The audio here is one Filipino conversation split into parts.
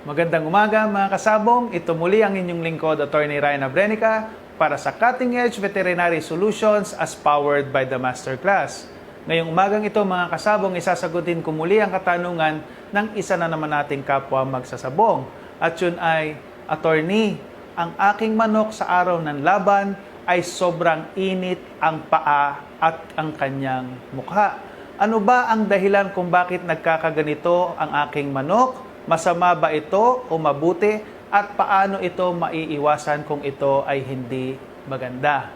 Magandang umaga mga kasabong. Ito muli ang inyong lingkod, Attorney Ryan Abrenica, para sa Cutting Edge Veterinary Solutions as powered by the Masterclass. Ngayong umagang ito mga kasabong, isasagutin ko muli ang katanungan ng isa na naman nating kapwa magsasabong. At yun ay, Attorney, ang aking manok sa araw ng laban ay sobrang init ang paa at ang kanyang mukha. Ano ba ang dahilan kung bakit nagkakaganito ang aking manok? Masama ba ito o mabuti? At paano ito maiiwasan kung ito ay hindi maganda?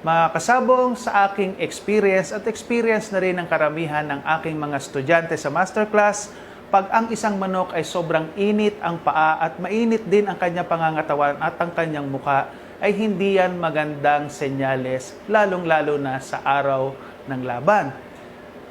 Mga kasabong sa aking experience at experience na rin ng karamihan ng aking mga estudyante sa masterclass, pag ang isang manok ay sobrang init ang paa at mainit din ang kanyang pangangatawan at ang kanyang muka, ay hindi yan magandang senyales, lalong-lalo na sa araw ng laban.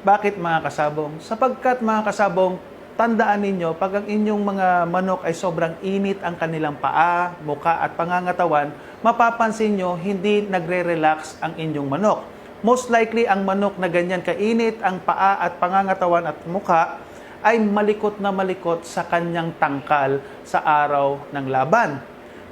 Bakit mga kasabong? Sapagkat mga kasabong, tandaan ninyo, pag ang inyong mga manok ay sobrang init ang kanilang paa, muka at pangangatawan, mapapansin nyo hindi nagre-relax ang inyong manok. Most likely, ang manok na ganyan kainit ang paa at pangangatawan at muka ay malikot na malikot sa kanyang tangkal sa araw ng laban.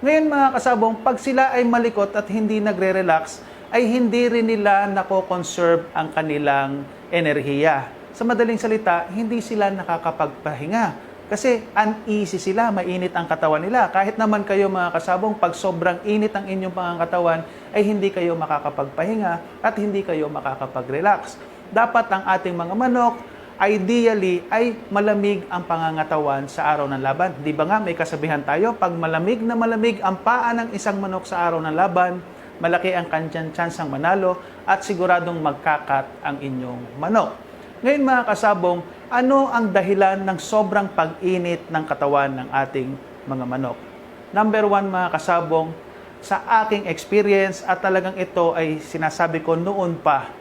Ngayon mga kasabong, pag sila ay malikot at hindi nagre-relax, ay hindi rin nila nako-conserve ang kanilang enerhiya. Sa madaling salita, hindi sila nakakapagpahinga. Kasi uneasy sila, mainit ang katawan nila. Kahit naman kayo mga kasabong, pag sobrang init ang inyong pangangatawan, ay hindi kayo makakapagpahinga at hindi kayo makakapag-relax. Dapat ang ating mga manok, ideally, ay malamig ang pangangatawan sa araw ng laban. Di ba nga may kasabihan tayo, pag malamig na malamig ang paa ng isang manok sa araw ng laban, malaki ang kanyang tsansang manalo at siguradong magkakat ang inyong manok. Ngayon mga kasabong, ano ang dahilan ng sobrang pag-init ng katawan ng ating mga manok? Number one mga kasabong, sa aking experience at talagang ito ay sinasabi ko noon pa,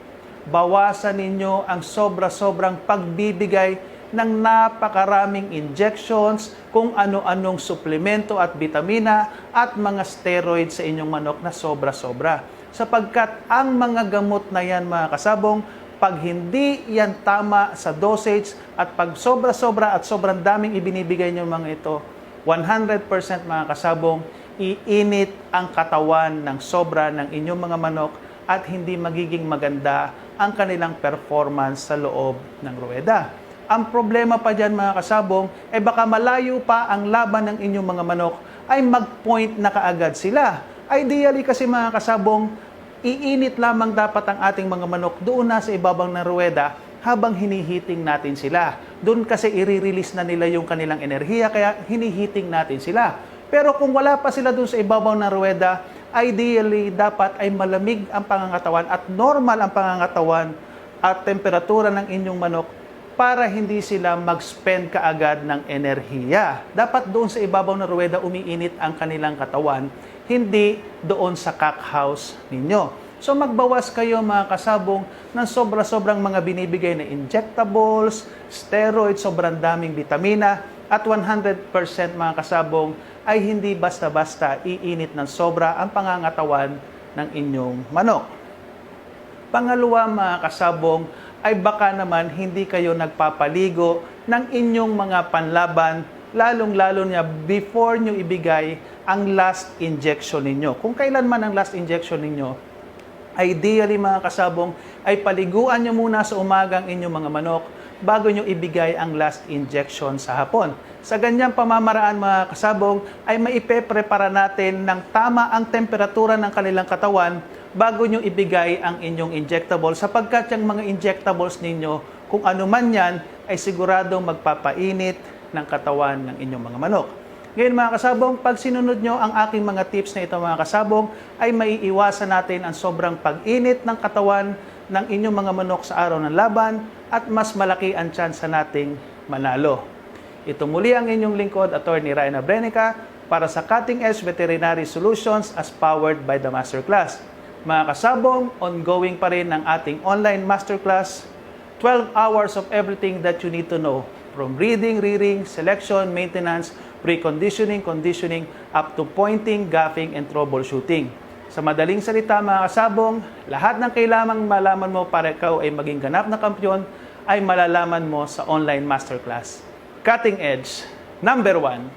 bawasan ninyo ang sobra-sobrang pagbibigay ng napakaraming injections, kung ano-anong suplemento at vitamina at mga steroid sa inyong manok na sobra-sobra. Sapagkat ang mga gamot na yan mga kasabong, pag hindi yan tama sa dosage at pag sobra-sobra at sobrang daming ibinibigay nyo mga ito, 100% mga kasabong, iinit ang katawan ng sobra ng inyong mga manok at hindi magiging maganda ang kanilang performance sa loob ng ruweda. Ang problema pa dyan mga kasabong, ay baka malayo pa ang laban ng inyong mga manok ay mag-point na kaagad sila. Ideally kasi mga kasabong, iinit lamang dapat ang ating mga manok doon na sa ibabang ng ruweda habang hinihiting natin sila. Doon kasi i-release na nila yung kanilang enerhiya kaya hinihiting natin sila. Pero kung wala pa sila doon sa ibabaw ng ruweda, ideally dapat ay malamig ang pangangatawan at normal ang pangangatawan at temperatura ng inyong manok para hindi sila mag-spend kaagad ng enerhiya. Dapat doon sa ibabaw ng ruweda umiinit ang kanilang katawan, hindi doon sa cock house ninyo. So magbawas kayo mga kasabong ng sobra-sobrang mga binibigay na injectables, steroids, sobrang daming vitamina, at 100% mga kasabong ay hindi basta-basta iinit ng sobra ang pangangatawan ng inyong manok. Pangalawa mga kasabong ay baka naman hindi kayo nagpapaligo ng inyong mga panlaban lalong-lalo niya before nyo ibigay ang last injection ninyo. Kung kailan man ang last injection ninyo, ideally mga kasabong ay paliguan nyo muna sa umagang inyong mga manok bago nyo ibigay ang last injection sa hapon. Sa ganyang pamamaraan mga kasabong ay maipeprepara natin ng tama ang temperatura ng kanilang katawan bago nyo ibigay ang inyong injectable sapagkat yung mga injectables ninyo, kung ano man yan, ay siguradong magpapainit ng katawan ng inyong mga manok. Ngayon mga kasabong, pag sinunod nyo ang aking mga tips na ito mga kasabong, ay maiiwasan natin ang sobrang pag-init ng katawan ng inyong mga manok sa araw ng laban at mas malaki ang tsansa nating manalo. Ito muli ang inyong lingkod, Attorney Ryan Abrenica, para sa Cutting Edge Veterinary Solutions as powered by the Masterclass. Mga kasabong, ongoing pa rin ang ating online masterclass, 12 hours of everything that you need to know from reading, rearing, selection, maintenance, preconditioning, conditioning, up to pointing, gaffing, and troubleshooting. Sa madaling salita mga kasabong, lahat ng kailangang malaman mo para ikaw ay maging ganap na kampyon ay malalaman mo sa online masterclass. Cutting Edge, number one,